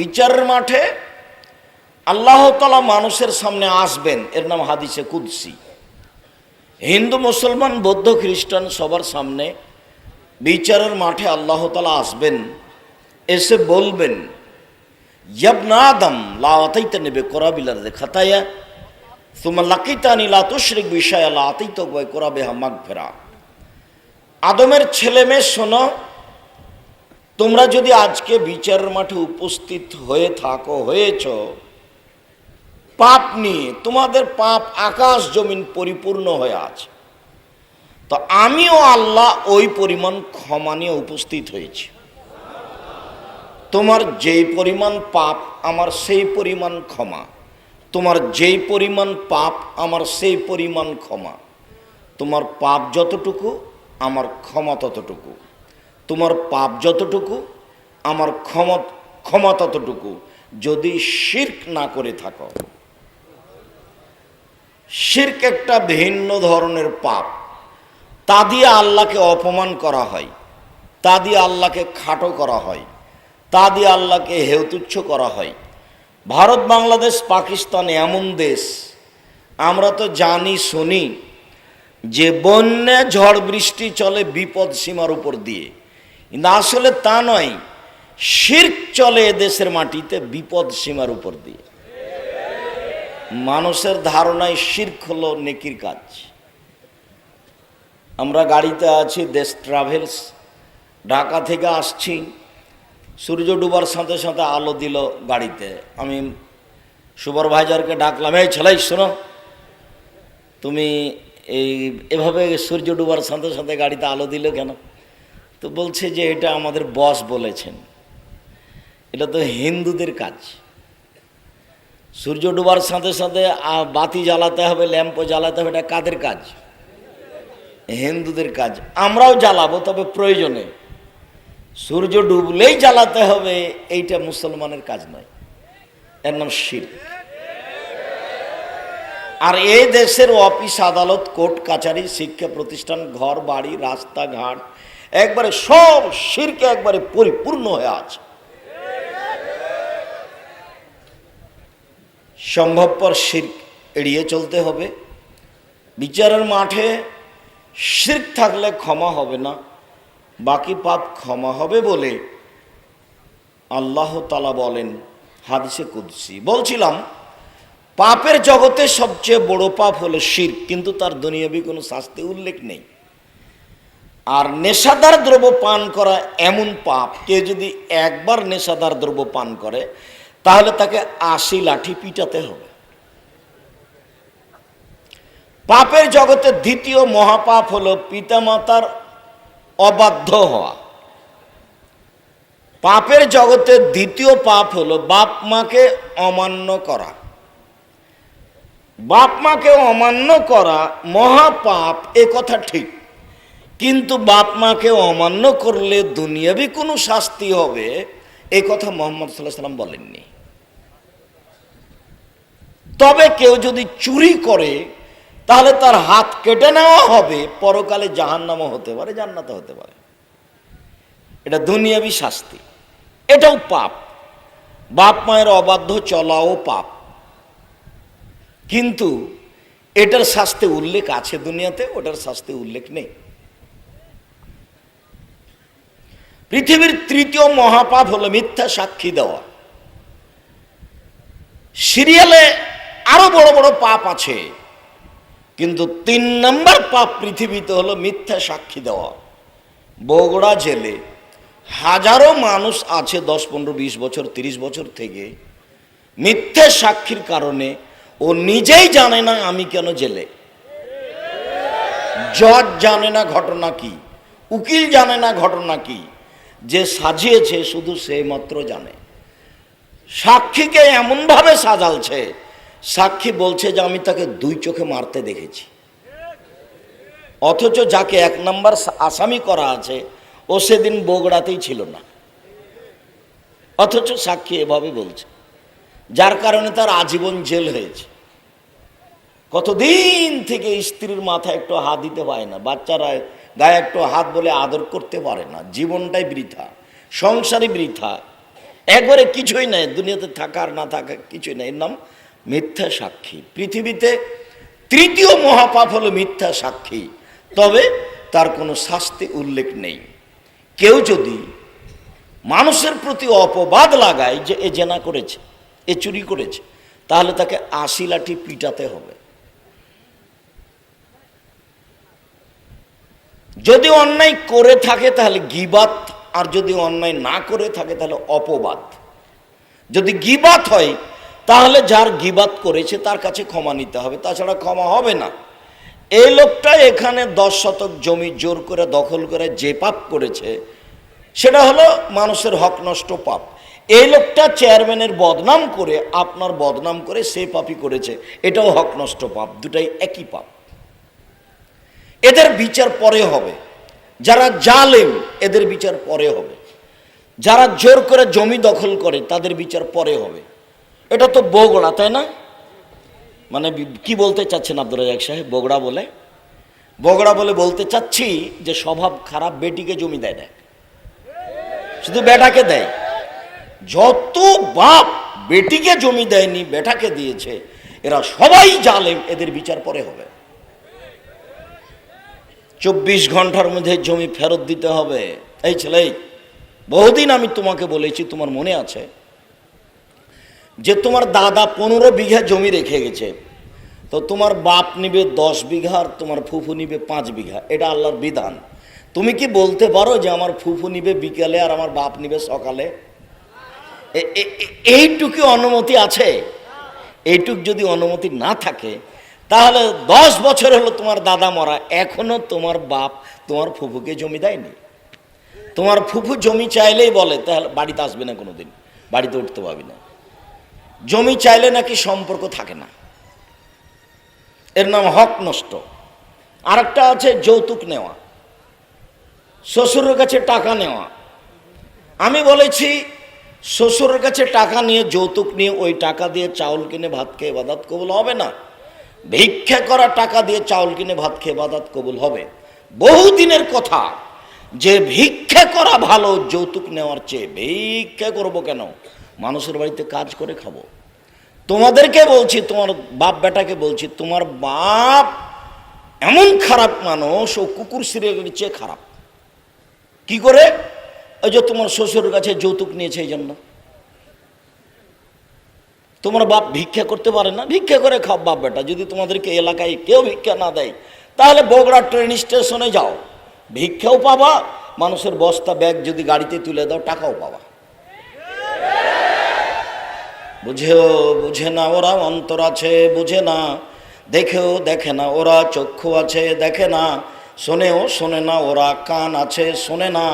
বিচারের মাঠে আল্লাহ তালা মানুষের সামনে আসবেন। এর নাম হাদিসে কুদ্সি। হিন্দু, মুসলমান, বৌদ্ধ, খ্রিস্টান সবার সামনে বিচারের মাঠে আল্লাহ তালা আসবেন, এসে বলবেন, ইয়াবনা আদম লাতাইতে নেবে করাবিলার খাতায়া তোমার লাকিতানি লাতুশরিক বিষয় লাতাই তো করাবে হামাক ফেরা আদমের ছেলে মেয়ে শোনো তোমরা যদি আজকে বিচারের মাঠে উপস্থিত হয়ে থাকো, হয়েছ, পাপ নিয়ে তোমাদের পাপ আকাশ জমিন পরিপূর্ণ হয়ে আছে, তো আমিও আল্লাহ ওই পরিমাণ ক্ষমা নিয়ে উপস্থিত হয়েছি। তোমার যেই পরিমাণ পাপ, আমার সেই পরিমাণ ক্ষমা। তোমার যেই পরিমাণ পাপ, আমার সেই পরিমাণ ক্ষমা। তোমার পাপ যতটুকু, আমার ক্ষমা ততটুকু। তোমার পাপ যতটুকু, আমার ক্ষমা ক্ষমা ততটুকু। যদি শির্ক না করে থাকো, শির্ক একটা ভিন্ন ধরনের পাপ। তা দিয়ে আল্লাহকে অপমান করা হয়, তা দিয়ে আল্লাহকে খাটো করা হয়, তা দিয়ে আল্লাহকে হেউতুচ্ছ করা হয়। ভারত, বাংলাদেশ, পাকিস্তান এমন দেশ, আমরা তো জানি, শুনি, যে বন্যা, ঝড়, বৃষ্টি চলে বিপদ সীমার উপর দিয়ে। কিন্তু আসলে তা নয়, শির্ক চলে দেশের মাটিতে, বিপদ সীমার উপর দিয়ে। মানুষের ধারণায় শির্ক হলো নেকির কাজ। আমরা গাড়িতে আছি, দেশ ট্রাভেলস ঢাকা থেকে আসছি, সূর্য ডুবার সাথে সাথে আলো দিল গাড়িতে। আমি সুপারভাইজারকে ডাকলাম, এই ছেলাই শোনো, তুমি এই, এভাবে সূর্য ডুবার সাথে সাথে গাড়িতে আলো দিল কেন? তো বলছে যে এটা আমাদের বস বলেছেন। এটা তো হিন্দুদের কাজ। সূর্য ডুবার সাথে সাথে বাতি জ্বালাতে হবে, ল্যাম্পও জ্বালাতে হবে, এটা কাদের কাজ? হিন্দুদের কাজ। আমরাও জ্বালাবো, তবে প্রয়োজনে। সূর্য ডুবলেই জ্বালাতে হবে, এইটা মুসলমানের কাজ নয়। এর নাম শির। আর এই দেশের অফিস আদালত, কোর্ট, কাচারি, শিক্ষা প্রতিষ্ঠান, ঘর, বাড়ি, রাস্তাঘাট একবারে সব শিরকে একবারে পরিপূর্ণ হয়ে আছে। সম্ভবপর শির এড়িয়ে চলতে হবে। বিচারের মাঠে শির্ক থাকলে ক্ষমা হবে না, বাকি পাপ ক্ষমা হবে বলে আল্লাহ তালা বলেন হাদিসে কুদ্সি। বলছিলাম, পাপের জগতে সবচেয়ে বড় পাপ হলো শির কিন্তু তার দুনিয়াবি কোনো শাস্তি উল্লেখ নেই। আর নেশাদার দ্রব্য পান করা এমন পাপ কেউ যদি একবার নেশাদার দ্রব্য পান করে, তাহলে তাকে আশি লাঠি পিটাতে হবে। পাপের জগতে দ্বিতীয় মহাপাপ হলো পিতামাতার অবাধ্য হওয়া। পাপের জগতে দ্বিতীয় পাপ হলো বাপ মাকে অমান্য করা। বাপ মাকে অমান্য করা মহাপাপ, এ কথা ঠিক। কিন্তু বাপ মাকে অমান্য করলে দুনিয়াবি কোনো শাস্তি হবে? এ কথা মোহাম্মদ সাল্লাহ সাল্লাম বলেননি। তবে কেউ যদি চুরি করে, তাহলে তার হাত কেটে নেওয়া হবে। পরকালে জাহান্নামও হতে পারে, জান্নাতও হতে পারে। এটা দুনিয়াবি শাস্তি। এটাও পাপ। বাপ মায়ের অবাধ্য চলাও পাপ। কিন্তু এটার শাস্তি উল্লেখ আছে দুনিয়াতে, ওটার শাস্তি উল্লেখ নেই। পৃথিবীর তৃতীয় মহাপাপ হলো মিথ্যা সাক্ষী দেওয়া। সিরিয়ালে আরও বড় বড় পাপ আছে, কিন্তু তিন নম্বর পাপ পৃথিবীতে হলো মিথ্যা সাক্ষী দেওয়া। বগুড়া জেলে হাজারো মানুষ আছে দশ, পনেরো, বিশ বছর, তিরিশ বছর থেকে মিথ্যে সাক্ষীর কারণে ও নিজেই জানে না আমি কেন জেলে। জজ জানে না ঘটনা কি, উকিল জানে না ঘটনা কি যে সাজিয়েছে শুধু সে মাত্র জানে। সাক্ষীকে এমনভাবে সাজালছে, সাক্ষী বলছে যে আমি তাকে দুই চোখে মারতে দেখেছি। অথচ যাকে এক নম্বর আসামি করা আছে, ও সেদিন বগুড়াতেই ছিল না। অথচ সাক্ষী এভাবে বলছে, যার কারণে তার আজীবন জেল হয়েছে। কতদিন থেকে স্ত্রীর মাথায় একটু হাত দিতে পারে না, বাচ্চারা গায়ে একটু হাত বলে আদর করতে পারে না। জীবনটাই বৃথা, সংসারই বৃথা। একবারে কিছুই নাই, দুনিয়াতে থাকা আর না থাকা কিছুই নাই। এর নাম মিথ্যা সাক্ষী। পৃথিবীতে তৃতীয় মহাপাপ হলো মিথ্যা সাক্ষী। তবে তার কোনো শাস্তি উল্লেখ নেই। কেউ যদি মানুষের প্রতি অপবাদ লাগায় যে এ জেনা করেছে, এ চুরি করেছে, তাহলে তাকে আশি লাঠি পিটাতে হবে। যদি অন্যায় করে থাকে তাহলে গিবাত, আর যদি অন্যায় না করে থাকে তাহলে অপবাদ। যদি গিবাত হয়, তাহলে যার গিবাত করেছে তার কাছে ক্ষমা নিতে হবে, তাছাড়া ক্ষমা হবে না। এই লোকটা এখানে দশ শতক জমি জোর করে, দখল করে, যে পাপ করেছে, সেটা হলো মানুষের হক নষ্ট পাপ। এই লোকটা চেয়ারম্যানের বদনাম করে, আপনার বদনাম করে সে পাপই করেছে, এটাও হক নষ্ট পাপ, দুটাই একই পাপ। এদের বিচার পরে হবে। যারা জালেম, এদের বিচার পরে হবে। যারা জোর করে জমি দখল করে, তাদের বিচার পরে হবে। এটা তো বগড়া, তাই না? মানে কি বলতে চাচ্ছেন আব্দুল রাজাক সাহেব? বগড়া বলে? বগড়া বলে বলতে চাচ্ছি যে স্বভাব খারাপ, বেটিকে জমি দেয় দেয় শুধু বেটাকে দেয়। যত বাপ বেটিকে জমি দেয়নি, বেটাকে দিয়েছে, এরা সবাই জালেম, এদের বিচার পরে হবে। চব্বিশ ঘণ্টার মধ্যে জমি ফেরত দিতে হবে। এই ছেলে, বহুদিন আমি তোমাকে বলেছি, তোমার মনে আছে? যে তোমার দাদা পনেরো বিঘা জমি রেখে গেছে, তো তোমার বাপ নিবে দশ বিঘা আর তোমার ফুফু নিবে পাঁচ বিঘা। এটা আল্লাহর বিধান। তুমি কি বলতে পারো যে আমার ফুফু নিবে বিকালে আর আমার বাপ নিবে সকালে? এইটুকু অনুমতি আছে? এইটুক যদি অনুমতি না থাকে তাহলে দশ বছর হলো তোমার দাদা মরা, এখনও তোমার বাপ তোমার ফুফুকে জমি দেয়নি। তোমার ফুফু জমি চাইলেই বলে, তাহলে বাড়িতে আসবে না কোনোদিন, বাড়িতে উঠতে পারবি না। জমি চাইলে নাকি সম্পর্ক থাকে না। এর নাম হক নষ্ট। আরেকটা আছে যৌতুক নেওয়া, শ্বশুরের কাছে টাকা নেওয়া। আমি বলেছি, শ্বশুরের কাছে টাকা নিয়ে, যৌতুক নিয়ে ওই টাকা দিয়ে চাউল কিনে, ভাত খেয়ে, বাদাত কবুল হবে না। ভিক্ষা করা টাকা দিয়ে চাউল কিনে ভাত খেয়ে বাদাত কবুল হবে। বহুদিনের কথা, যে ভিক্ষা করা ভালো, যৌতুক নেওয়ার চেয়ে ভিক্ষা করব কেন? মানুষের বাড়িতে কাজ করে খাব। তোমাদেরকে বলছি, তোমার বাপ বেটাকে বলছি, তোমার বাপ এমন খারাপ মানুষ, ও কুকুর সিরিয়ালের চেয়ে খারাপ। কি করে? ওই যে তোমার শ্বশুরের কাছে যৌতুক নিয়েছে এই জন্য। তোমার বাপ ভিক্ষা করতে পারে না, ভিক্ষা করে খাও বাপ বেটা, যদি তোমাদেরকে এলাকায় কেউ ভিক্ষা না দেয়, তাহলে বগড়া ট্রেন স্টেশনে যাও। ভিক্ষাও পাবা, মানুষের বস্তা, ব্যাগ যদি গাড়িতে তুলে দাও, টাকাও পাবা। বুঝেও বুঝে না ওরা অন্তর আছে, বুঝে না। দেখেও দেখে না ওরা চক্ষু আছে, দেখে না। শোনেও শোনে না ওরা কান আছে, শোনে না।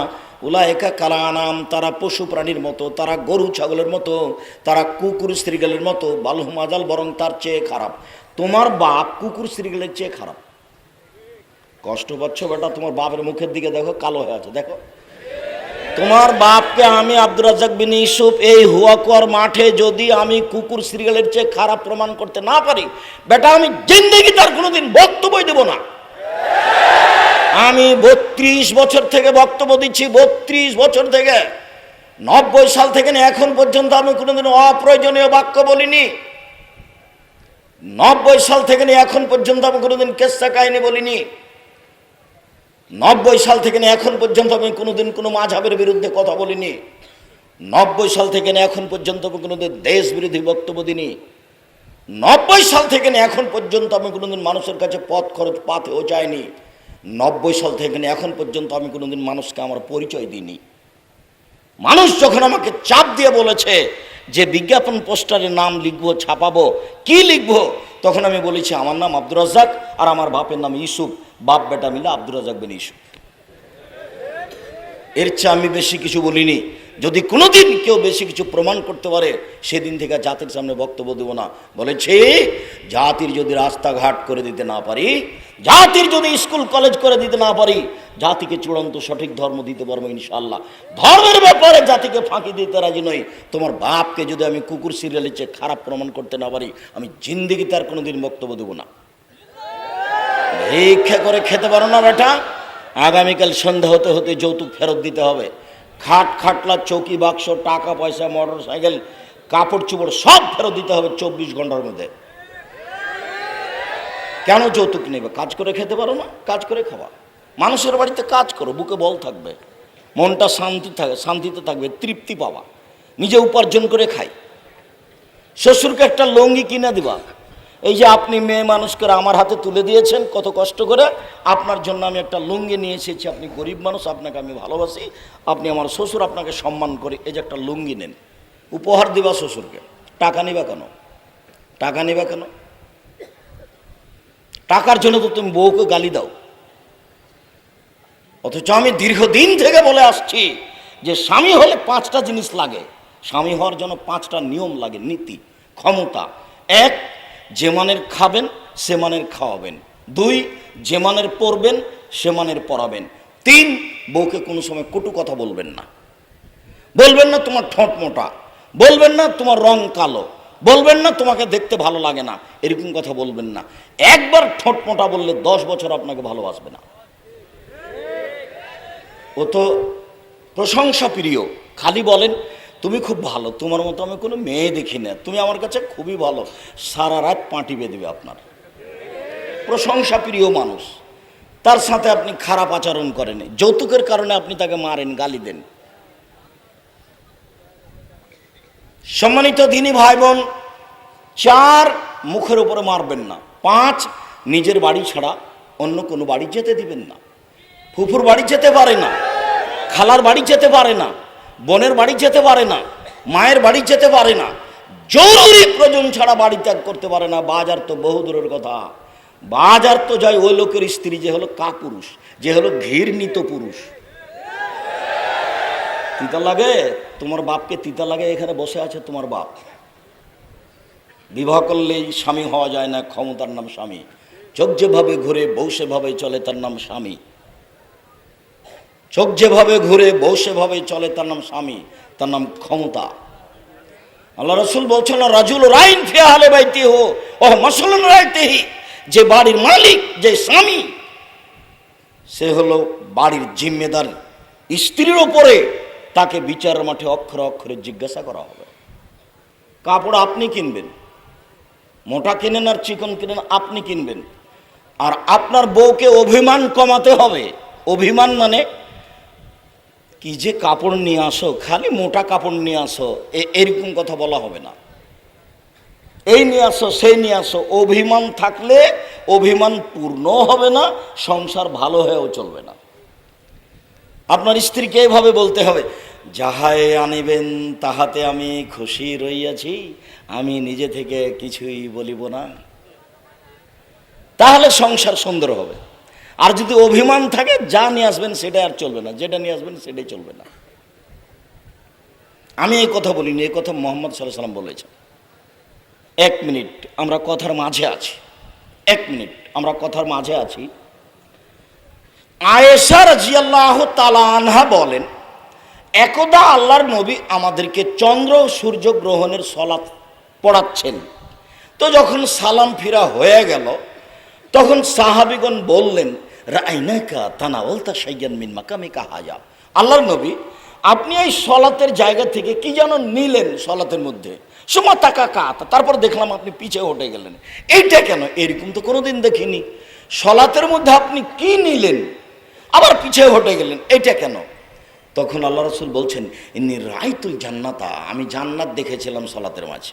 উলায়কা কালানাম, তারা পশু প্রাণীর মতো, তারা গরু ছাগলের মতো, তারা কুকুর শ্রীগালের মতো বালু মাজাল বরং তার চেয়ে খারাপ। তোমার বাপ কুকুর শ্রীগালের চেয়ে খারাপ। কষ্ট পাচ্ছ বেটা? তোমার বাপের মুখের দিকে দেখো, কালো হয়ে আছে, দেখো। তোমার বাপকে আমি আব্দুর রাজাক বিন ইউসুফ এই হুয়াকুয়ার মাঠে যদি আমি কুকুর সিরিয়ালের চেয়ে খারাপ প্রমাণ করতে না পারি, বেটা, আমি জিন্দগি তার কোনোদিন বক্তব্যই দেব না। আমি বত্রিশ বছর থেকে বক্তব্য দিচ্ছি, বত্রিশ বছর থেকে। নব্বই সাল থেকে এখন পর্যন্ত আমি কোনোদিন অপ্রয়োজনীয় বাক্য বলিনি। নব্বই সাল থেকে এখন পর্যন্ত আমি কোনোদিন কেসা কাহিনী বলিনি। নব্বই সাল থেকে এখন পর্যন্ত আমি কোনোদিন কোনো মাঝাবের বিরুদ্ধে কথা বলিনি। নব্বই সাল থেকে এখন পর্যন্ত আমি কোনোদিন দেশ বিরোধী বক্তব্য দিনি নব্বই সাল থেকে এখন পর্যন্ত আমি কোনোদিন মানুষের কাছে পথ খরচ পাতেও চাইনি। নব্বই সাল থেকে এখন পর্যন্ত আমি কোনোদিন মানুষকে আমার পরিচয় দিইনি। মানুষ যখন আমাকে চাপ দিয়ে বলেছে যে বিজ্ঞাপন পোস্টারে নাম লিখব, ছাপাবো, কি লিখব, তখন আমি বলেছি, আমার নাম আব্দুর রাজাক আর আমার বাপের নাম ইউসুফ। বাপ, বেটা মিলে আব্দুর রাজাক বিন ইউসুফ। এর চেয়ে আমি বেশি কিছু বলিনি। যদি কোনোদিন কেউ বেশি কিছু প্রমাণ করতে পারে, সেদিন থেকে জাতির সামনে বক্তব্য দেব না। বলেছি, জাতির যদি রাস্তাঘাট করে দিতে না পারি, জাতির যদি স্কুল, কলেজ করে দিতে না পারি, জাতিকে চূড়ান্ত সঠিক ধর্ম দিতে পারব ইনশাল্লাহ ধর্মের ব্যাপারে জাতিকে ফাঁকি দিতে রাজি নই। তোমার বাপকে যদি আমি কুকুর সিরিয়ালের চেয়ে খারাপ প্রমাণ করতে না পারি, আমি জিন্দিগিতে আর কোনোদিন বক্তব্য দেবো না। ভিক্ষা করে খেতে পারো না বেটা। আগামীকাল সন্ধ্যা হতে হতে যৌতুক ফেরত দিতে হবে। খাট খাটলা, চৌকি বাক্স, টাকা পয়সা মোটর সাইকেল কাপড় চোপড় সব ফেরত দিতে হবে চব্বিশ ঘণ্টার মধ্যে। কেন যৌতুক নেবে? কাজ করে খেতে পারো না, কাজ করে খাওয়া। মানুষের বাড়িতে কাজ করো, বুকে বল থাকবে। মনটা শান্তি থাকে, শান্তিতে থাকবে, তৃপ্তি পাওয়া নিজে উপার্জন করে খাই। শ্বশুরকে একটা লুঙ্গি কিনে দিবা। এই যে আপনি মেয়ে মানুষ করে আমার হাতে তুলে দিয়েছেন, কত কষ্ট করে। আপনার জন্য আমি একটা লুঙ্গি নিয়ে এসেছি, আপনি গরিব মানুষ, আপনাকে আমি ভালোবাসি। আপনি আমার শ্বশুর, আপনাকে সম্মান করে। এই যে একটা লুঙ্গি নেন। উপহার দিবা শ্বশুরকে। টাকা নিবা কেন? টাকা নিবা কেন? টাকার জন্য তো তুমি বউকে গালি দাও। অথচ আমি দীর্ঘদিন থেকে বলে আসছি যে স্বামী হলে পাঁচটা জিনিস লাগে। স্বামী হওয়ার জন্য পাঁচটা নিয়ম লাগে, নীতি, ক্ষমতা। এক যে মানের খাবেন, সে মানের খাওয়াবেন। দুই, যে মানের পড়বেন সে মানের পড়াবেন তিন, বউকে কোনো সময় কটু কথা বলবেন না। বলবেন না তোমার ঠোঁট মোটা। বলবেন না তোমার রং কালো। বলবেন না তোমাকে দেখতে ভালো লাগে না। এরকম কথা বলবেন না। একবার ঠোঁট মোটা বললে দশ বছর আপনাকে ভালোবাসবে না। ও তো প্রশংসা প্রিয় খালি বলেন তুমি খুব ভালো, তোমার মতো আমি কোনো মেয়ে দেখি না, তুমি আমার কাছে খুবই ভালো, সারা রাত পাঁটি বেঁধবে আপনার। প্রশংসা প্রিয় মানুষ, তার সাথে আপনি খারাপ আচরণ করেন যৌতুকের কারণে আপনি তাকে মারেন, গালি দেন। সম্মানিত দিনী ভাই বোন চার মুখের উপরে মারবেন না, পাঁচ নিজের বাড়ি ছাড়া অন্য কোনো বাড়ি যেতে দিবেন না। ফুফুর বাড়ি যেতে পারে না, খালার বাড়ি যেতে পারে না বোনের বাড়ি যেতে পারে না, মায়ের বাড়ি যেতে পারে না জরুরি প্রয়োজন ছাড়া বাড়ি ত্যাগ করতে পারে না, বাজার তো বহু দূরের কথা। বাজার তো যায় ওই লোকের স্ত্রী যে হলো কাপুরুষ, যে হলো ঘৃণিত পুরুষ। তিতা লাগে? তোমার বাপকে তিতা লাগে এখানে বসে আছে তোমার বাপ। বিবাহ করলেই স্বামী হওয়া যায় না, ক্ষমতার নাম স্বামী। চোখ যেভাবে ঘুরে বউ সেভাবে চলে, তার নাম স্বামী। চোখ যেভাবে ঘুরে, বউ সেভাবে চলে, তার নাম স্বামী, তার নাম ক্ষমতা। আল্লাহ রসুল বলছেন রাজুল রাইন ফেহালে বাইতে হো ও মসলন রাইতেহি। যে বাড়ির মালিক, যে স্বামী, সে হলো বাড়ির জিম্মেদার। স্ত্রীর ওপরে তাকে বিচার মাঠে অক্ষরে অক্ষরে জিজ্ঞাসা করা হবে। কাপড় আপনি কিনবেন, মোটা কিনেন আর চিকন কিনেন, আপনি কিনবেন। আর আপনার বউকে অভিমান কমাতে হবে। অভিমান মানে কি যে কাপড় নিয়ে আসো, খালি মোটা কাপড় নিয়ে আসো এরকম কথা বলা হবে না। এই নিয়ে আসো, সেই নিয়ে আসো, অভিমান থাকলে অভিমান পূর্ণ হবে না, সংসার ভালো হয়েও চলবে না। আপনার স্ত্রীকে এভাবে বলতে হবে যাহায় আনিবেন, তাহাতে আমি খুশি রইয়াছি, আমি নিজে থেকে কিছুই বলিব না। তাহলে সংসার সুন্দর হবে। আর যদি অভিমান থাকে, যা নিয়ে আসবেন সেটা আর চলবে না। যেটা নিয়ে আসবেন সেটাই চলবে না। আমি এই কথা বলিনি, এই কথা মোহাম্মদ সাল্লাহ সাল্লাম বলেছেন। এক মিনিট, আমরা কথার মাঝে আছি। এক মিনিট, আমরা কথার মাঝে আছি। আয়েশা রাজিয়াল্লাহ তালা আনহা বলেন, একদা আল্লাহর নবী আমাদেরকে চন্দ্র সূর্য গ্রহণের সলাৎ পড়াচ্ছেন। তো যখন সালাম ফিরা হয়ে গেল তখন সাহাবিগণ বললেন, রাইনাকা তানাওয়াল তা সাইয়ান মিন মাকামিকা হায়া। আল্লাহর নবী, আপনি এই সলাতের জায়গা থেকে কি যেন নিলেন সলাতের মধ্যে? সময় তাকা কাত তারপর দেখলাম আপনি পিছে হটে গেলেন। এইটা কেন? এরকম তো কোনোদিন দেখিনি। সলাতের মধ্যে আপনি কি নিলেন? আবার পিছে হটে গেলেন এটা কেন? তখন আল্লাহ রসুল বলছেন ইনি রাইতুল জান্নাতা, আমি জান্নাত দেখেছিলাম সলাতের মাঝে।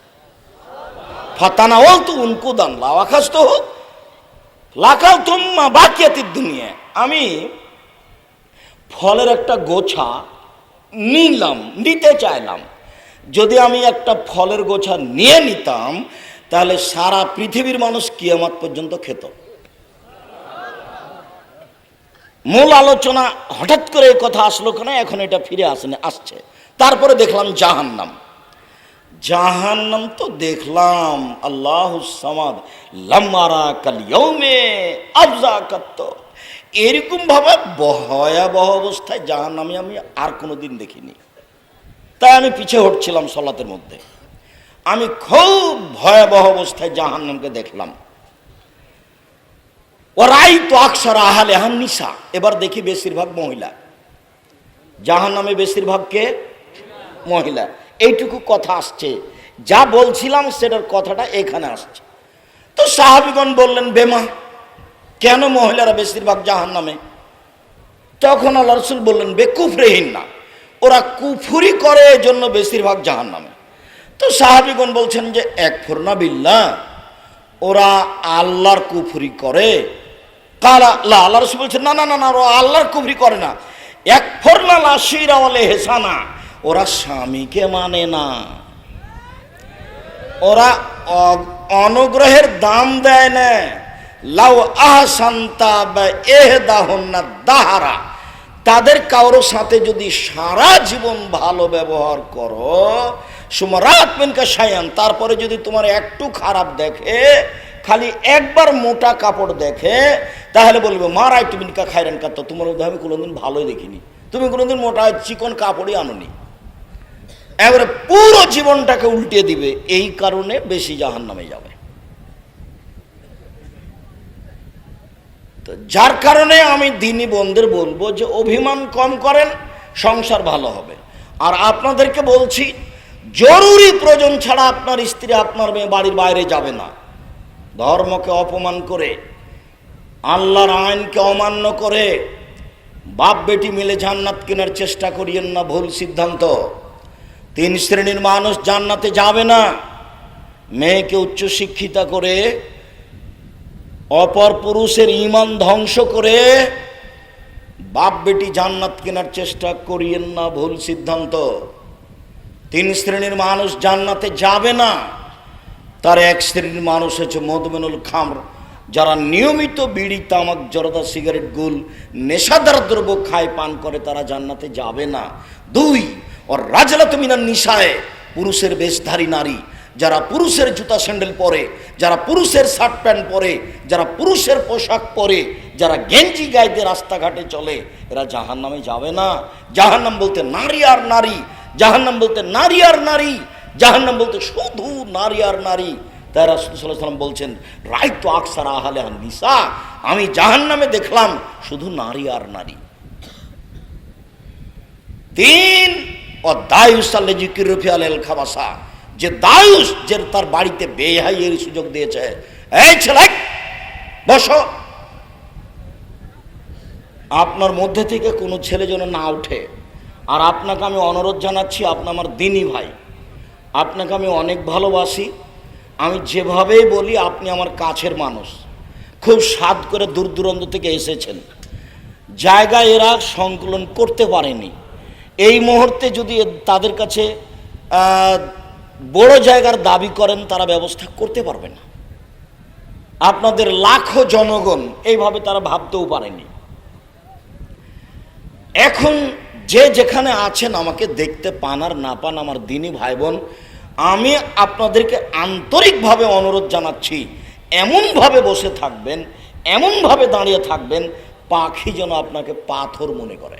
ফাতানা ওল তো উনকু দান লাওয়াখাস তো হোক লাকাল তুম্মা বাকিয়াতির দুনিয়া। আমি ফলের একটা গোছা নিলাম, নিতে চাইলাম। যদি আমি একটা ফলের গোছা নিয়ে নিতাম, তাহলে সারা পৃথিবীর মানুষ কিয়ামত পর্যন্ত খেত। মূল আলোচনা হঠাৎ করে কথা আসলো কেন? এখন এটা ফিরে আসেনি, আসছে। তারপরে দেখলাম জাহান্নাম। জাহান্নাম তো দেখলাম, আল্লাহ সামাদ। লাম্মারা কালিয়মে আফজা কাত্ত। এরকম ভাবে ভয়াবহ অবস্থায় জাহান্নামে আমি আর কোনো দিন দেখিনি। তাই আমি পিছে হটছিলাম সলাতের মধ্যে। আমি খুব ভয়াবহ অবস্থায় জাহান্নামকে দেখলাম। ওরাই তো আকসার আহালে হান নিশা এবার দেখি বেশিরভাগ মহিলা। জাহান নামে বেশিরভাগকে মহিলা। এইটুকু কথা আসছে। যা বলছিলাম সেটার কথাটা এখানে আসছে। তো সাহাবিগণ বললেন, বেমা, কেন মহিলারা বেশিরভাগ জাহান নামে তখন আল্লাহ রসুল বললেন বেকুফরেহীন না, ওরা কুফুরি করে এজন্য বেশিরভাগ জাহান নামে তো সাহাবিগণ বলছেন যে, এক ফোরনা বিল্লা ওরা আল্লাহর কুফুরি করে। কালা আল্লাহ রসুল বলছেন, না না না না, ওরা আল্লাহর কুফরি করে না। এক ফোরনা লাশিরা হেসানা ওরা স্বামীকে মানে না। ওরা অনুগ্রহের দাম দেয় না। লাউ আহসান্তা বা এহ দাহন্না দাহারা। তাদের কারোর সাথে যদি সারা জীবন ভালো ব্যবহার করো, সুমারাত মেনকা সায়ান তারপরে যদি তোমার একটু খারাপ দেখে, খালি একবার মোটা কাপড় দেখে, তাহলে বলবে মারাই তুমি নিকা খাইরেন কাত তোমার আমি কোনোদিন ভালোই দেখিনি। তুমি কোনোদিন মোটা চিকন কাপড়ই আনোনি। এবারে পুরো জীবনটাকে উল্টে দিবে, এই কারণে বেশি জাহান নামে যাবে। তো যার কারণে আমি দিনী বন্ধুদের বলব যে, অভিমান কম করেন, সংসার ভালো হবে। আর আপনাদেরকে বলছি, জরুরি প্রয়োজন ছাড়া আপনার স্ত্রী, আপনার মেয়ে বাড়ির বাইরে যাবে না। ধর্মকে অপমান করে, আল্লাহর আইনকে অমান্য করে বাপ বেটি মিলে জান্নাত কেনার চেষ্টা করিয়েন না ভুল সিদ্ধান্ত। তিন শ্রেণির মানুষ জান্নাতে যাবে না। মেয়েকে উচ্চশিক্ষিতা করে, অপর পুরুষের ইমান ধ্বংস করে, বাপ বেটি জান্নাত কেনার চেষ্টা করিয়েন না ভুল সিদ্ধান্ত। তিন শ্রেণির মানুষ জান্নাতে যাবে না। তার এক শ্রেণির মানুষ হচ্ছে মধুমেনুল খামর, যারা নিয়মিত বিড়ি, তামাক, জরদা, সিগারেট, গুল, নেশাদার দ্রব্য খায়, পান করে, তারা জান্নাতে যাবে না। দুই নিশায় পুরুষের বেশধারী নারী, যারা পুরুষের জুতা স্যান্ডেল পরে, যারা পুরুষের শার্ট প্যান্ট পরে, যারা পুরুষের পোশাক পরে, যারা গেঞ্জি গাইতে রাস্তাঘাটে চলে, এরা জাহান নামে যাবে না। জাহান্নাম বলতে নারী আর নারী, জাহান্নাম বলতে নারী আর নারী, জাহান্নাম বলতে শুধু নারী আর নারী। তাই রাসুল্লাহ বলছেন রায় তো আকসার আহালে আর নিসা আমি জাহান্নামে দেখলাম শুধু নারী আর নারী। তিন ও জিকির যে দায়ুস যে তার বাড়িতে বেহাই এর সুযোগ দিয়েছে এই ছেলে বসো আপনার মধ্যে থেকে কোনো ছেলে যেন না ওঠে আর আপনাকে আমি অনুরোধ জানাচ্ছি আপনি আমার দিনই ভাই আপনাকে আমি অনেক ভালোবাসি আমি যেভাবেই বলি আপনি আমার কাছের মানুষ খুব স্বাদ করে দূর দূরান্ত থেকে এসেছেন জায়গা এরা সংকলন করতে পারেনি এই মুহূর্তে যদি তাদের কাছে বড় জায়গার দাবি করেন, তারা ব্যবস্থা করতে পারবে না। আপনাদের লাখো জনগণ এইভাবে তারা ভাবতেও পারেনি। এখন যে যেখানে আছেন, আমাকে দেখতে পান আর না পান আমার দিনী ভাই বোন আমি আপনাদেরকে আন্তরিকভাবে অনুরোধ জানাচ্ছি, এমনভাবে বসে থাকবেন, এমনভাবে দাঁড়িয়ে থাকবেন, পাখি যেন আপনাকে পাথর মনে করে।